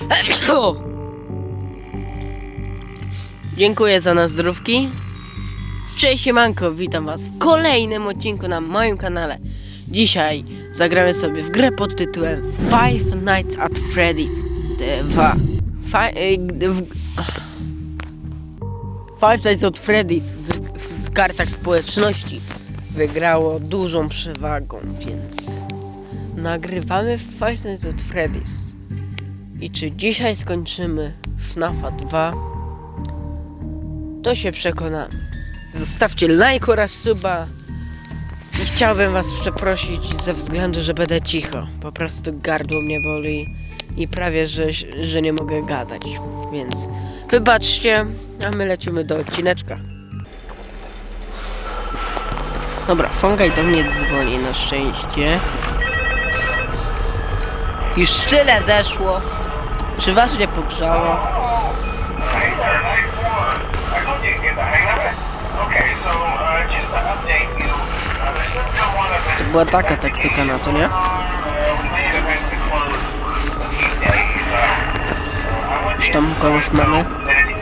Dziękuję za nazdrówki. Cześć siemanko, witam was w kolejnym odcinku na moim kanale. Dzisiaj zagramy sobie w grę pod tytułem Five Nights at Freddy's 2. Fi- y, Five Nights at Freddy's w, kartach społeczności wygrało dużą przewagą, więc nagrywamy Five Nights at Freddy's. I czy dzisiaj skończymy FNAFa 2? To się przekonamy. Zostawcie like oraz suba. I chciałbym was przeprosić ze względu, że będę cicho. Po prostu gardło mnie boli i prawie, że, że nie mogę gadać. Więc wybaczcie, a my lecimy do odcineczka. Dobra, Fongaj do mnie dzwoni na szczęście. Już tyle zeszło. Czy was nie pogrzało? To była taka taktyka na to, nie? Już tam kogoś mamy?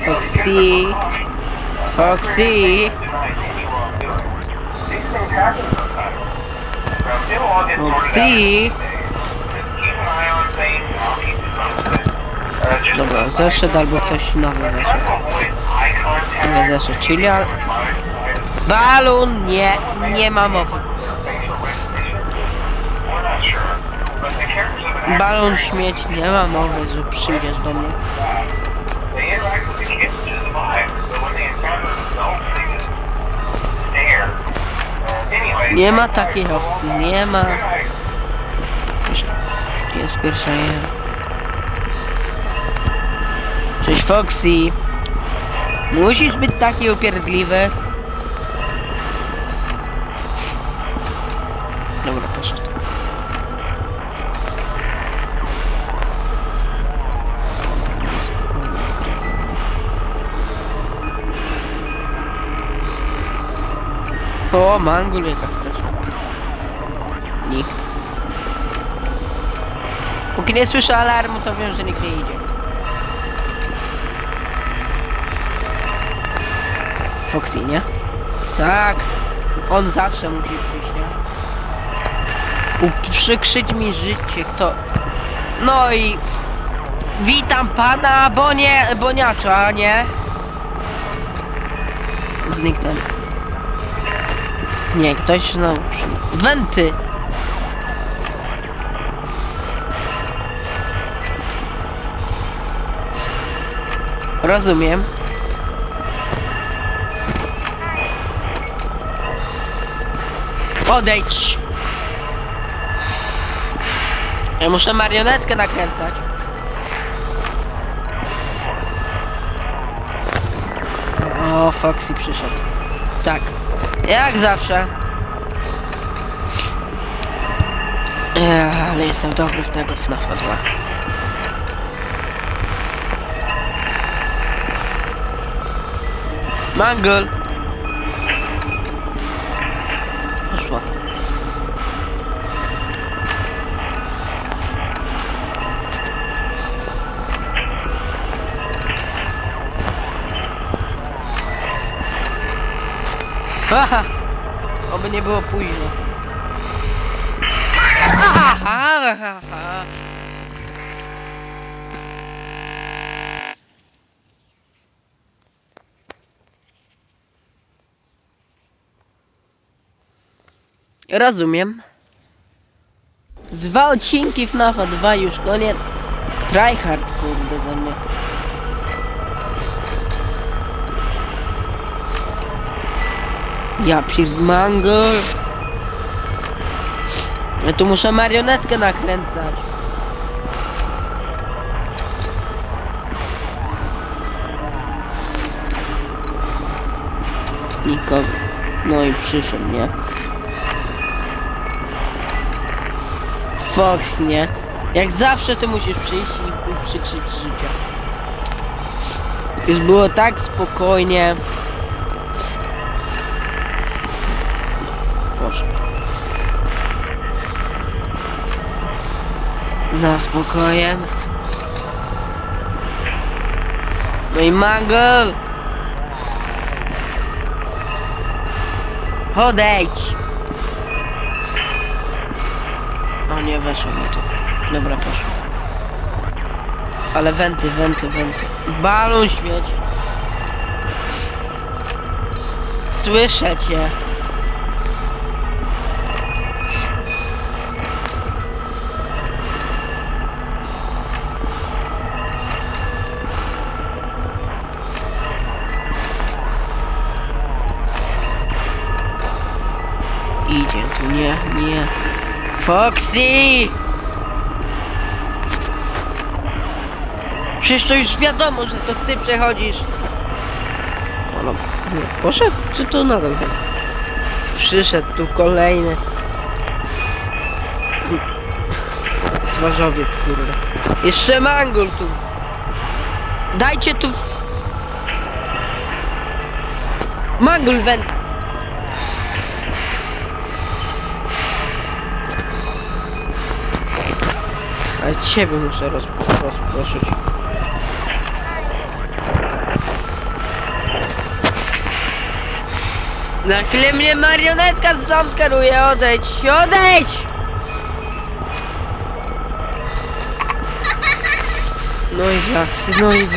Foxy. Foxy. Foxy. Dobra, zeszedł albo ktoś nowy zeszedł. Nie zeszedł, czyli al... Balun! Nie, nie ma mowy. Balon śmieć, nie ma mowy, że przyjdziesz do mnie. They interact with the kids to survive, so when they encounter the adults, they just stare. Uh, anyway, Nie ma takiej opcji, nie ma. Jest pierwsza jedna. Cześć Foxy. Musisz być taki upierdliwy. Dobra, poszedł. O, mangul jaka straszna. Nikt. Póki nie słyszę alarmu, to wiem, że nikt nie idzie. Foxy, nie? Tak. On zawsze musi przyjść, nie? Uprzykrzyć mi życie, kto... No i... Witam pana Bonie... Boniacza, nie? Zniknęli. Nie, ktoś znowu przy... Wenty! Rozumiem. Odejdź! Ja muszę marionetkę nakręcać. O, Foxy przyszedł. Tak. Jak zawsze. Ech, ale jestem dobry w tego FNAFa 2. Mangol! Aha! Oby nie było późno. Aha, aha, aha. Rozumiem. Dwa odcinki FNAFa 2 już koniec. Tryhard kurde ze mnie. Ja pierdmangol. Ja tu muszę marionetkę nakręcać. Nikogo. No i przyszedł, nie? Fox, nie? Jak zawsze ty musisz przyjść i uprzykrzyć życie. Już było tak spokojnie. Na spokojem. No i Mangol! Odejdź! O nie, weszło mi tu. Dobra, poszło. Ale wenty, wenty, wenty. Balon śmieci. Słyszę cię. Idzie tu, nie, nie. Foxy! Przecież to już wiadomo, że to ty przechodzisz. Ono, nie, poszedł? Czy to nadal? Przyszedł tu kolejny. Stwarzowiec, kurde. Jeszcze mangul tu. Dajcie tu... w- Mangul. Ale ciebie muszę roz, rozproszyć. Na chwilę mnie marionetka zjumpscaruje, odejdź, odejdź! No i w las, no i w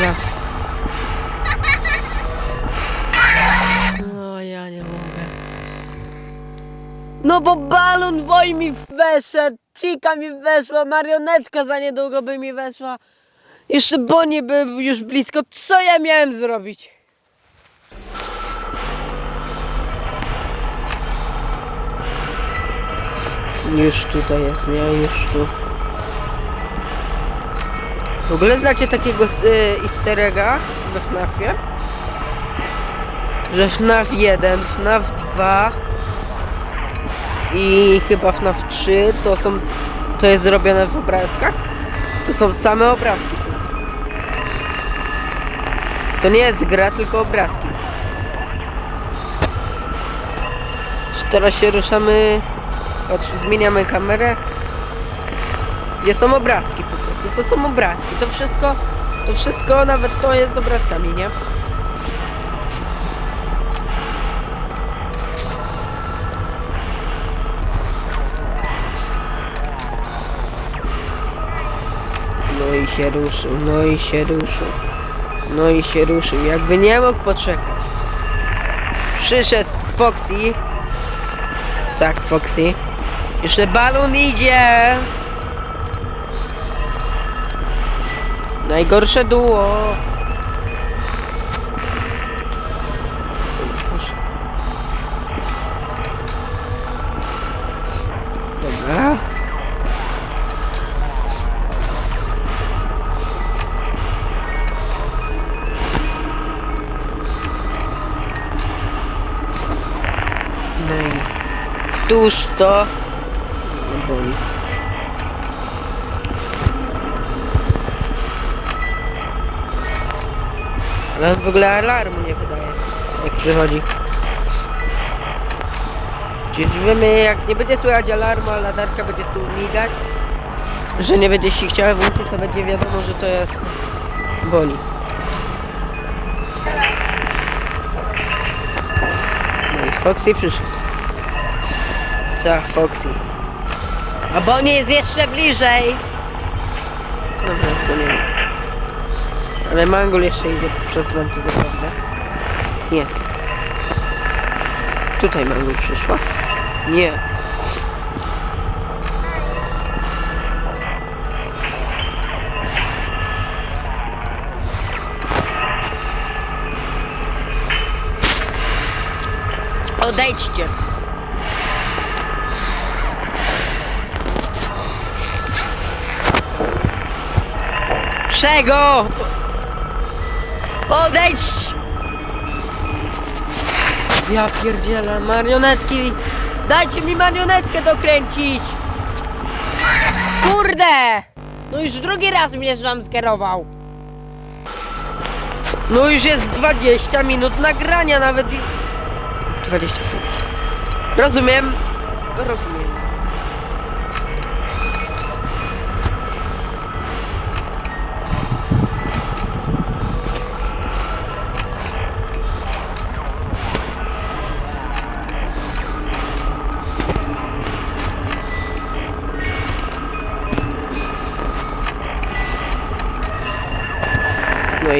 No bo balon boi mi weszedł, cika mi weszła, marionetka za niedługo by mi weszła. Jeszcze Bonnie by już blisko. Co ja miałem zrobić? Już tutaj jest, nie? Już tu. W ogóle znacie takiego y, easter egga we FNAFie? Że FNAF 1, FNAF 2 i chyba FNAF 3 to są to jest zrobione w obrazkach? To są same obrazki to nie jest gra tylko obrazki. Teraz się ruszamy zmieniamy kamerę? Gdzie są obrazki po prostu? To są obrazki. To wszystko to wszystko nawet to jest z obrazkami nie się ruszył, no i się ruszył. No i się ruszył, jakby nie mógł poczekać. Przyszedł Foxy. Tak, Foxy. Jeszcze balon idzie. Najgorsze duo. Któż to? Boli. Ale w ogóle alarmu nie wydaje, jak przychodzi. Czyli wiemy, jak nie będzie słychać alarmu, a latarka będzie tu migać, że nie będzie się chciała włączyć, to będzie wiadomo, że to jest boli. No i Foxy przyszedł. Co, Foxy? A Bonnie jest jeszcze bliżej! Dobra, to nie wiem. Ale Mangol jeszcze idzie przez wenty zapewne. Nie. Tutaj Mangol przyszła. Nie. Odejdźcie. Czego? Odejdź! Ja pierdzielę, marionetki! Dajcie mi marionetkę dokręcić! Kurde! No już drugi raz mnie skierował. No już jest 20 minut nagrania nawet i... 25. Rozumiem. Rozumiem.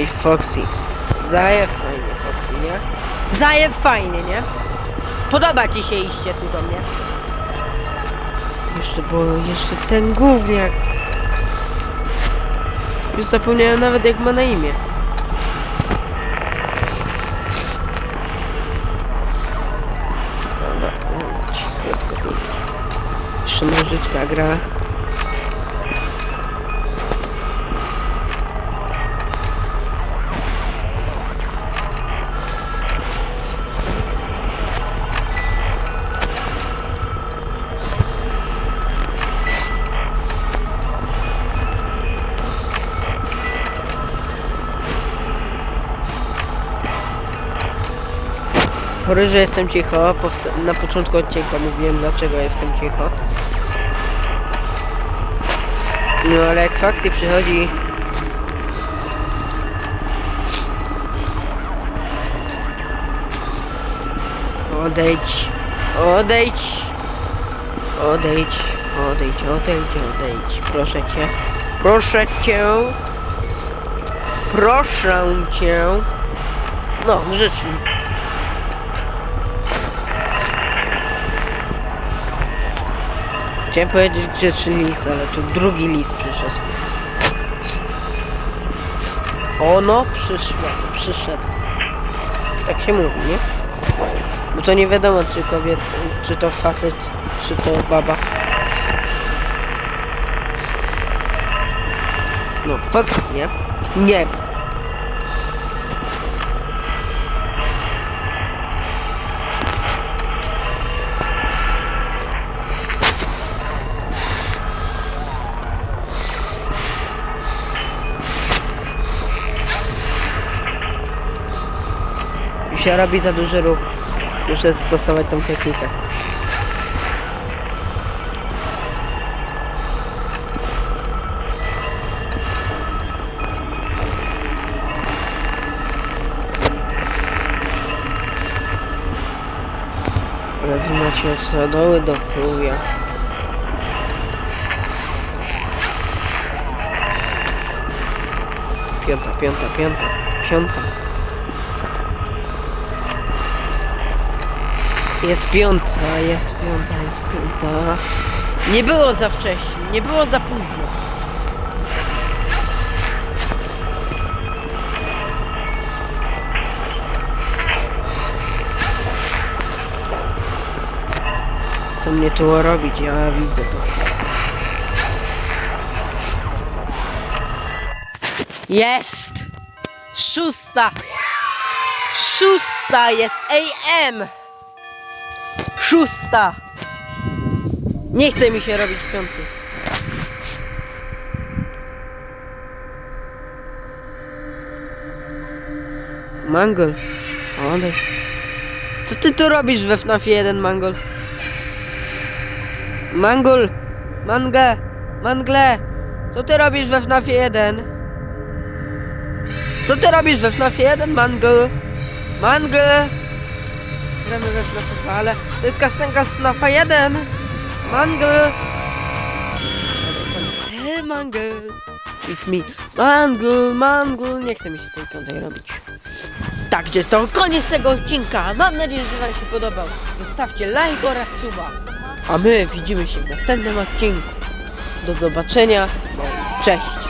I Foxy. Zaje fajnie, Foxy, nie? Zaje fajnie, nie? Podoba ci się iście tu do mnie? Jeszcze, bo jeszcze ten gówniak. Już zapomniałem nawet jak ma na imię. Dobra, Jeszcze nożyczka gra. Sorry, że jestem cicho. Na początku odcinka mówiłem, dlaczego jestem cicho. No ale jak fakcji przychodzi... Odejdź, odejdź, odejdź, odejdź, odejdź, odejdź, proszę cię, proszę cię, proszę cię, no, grzecznie. Chciałem powiedzieć grzeczny lis, ale tu drugi lis przyszedł. Ono przyszło, przyszedł. Tak się mówi, nie? Bo to nie wiadomo, czy kobieta, czy to facet, czy to baba. No, Fox, nie? Nie. Się robi za duży ruch. Muszę stosować tą technikę. Macie od doły do chuja. Piąta, piąta, piąta, piąta. Jest piąta, jest piąta, jest piąta. Nie było za wcześnie, nie było za późno. Co mnie tu robić? Ja widzę to. Jest! Szósta! Szósta jest AM! Szósta! Nie chce mi się robić piąty. Mangol. Odejdź. Co ty tu robisz we FNAF 1, Mangol? Mangol! Mangę! Mangle! Co ty robisz we FNAF 1? Co ty robisz we FNAF 1, Mangol? Mangel! Gramy we FNAF 2, ale to jest kastenka z FNAF 1! Mangel! Hey, Mangel! It's me, Mangel, Mangel! Nie chce mi się tej piątej robić. Także to koniec tego odcinka. Mam nadzieję, że Wam się podobał. Zostawcie like oraz suba. A my widzimy się w następnym odcinku. Do zobaczenia. Cześć!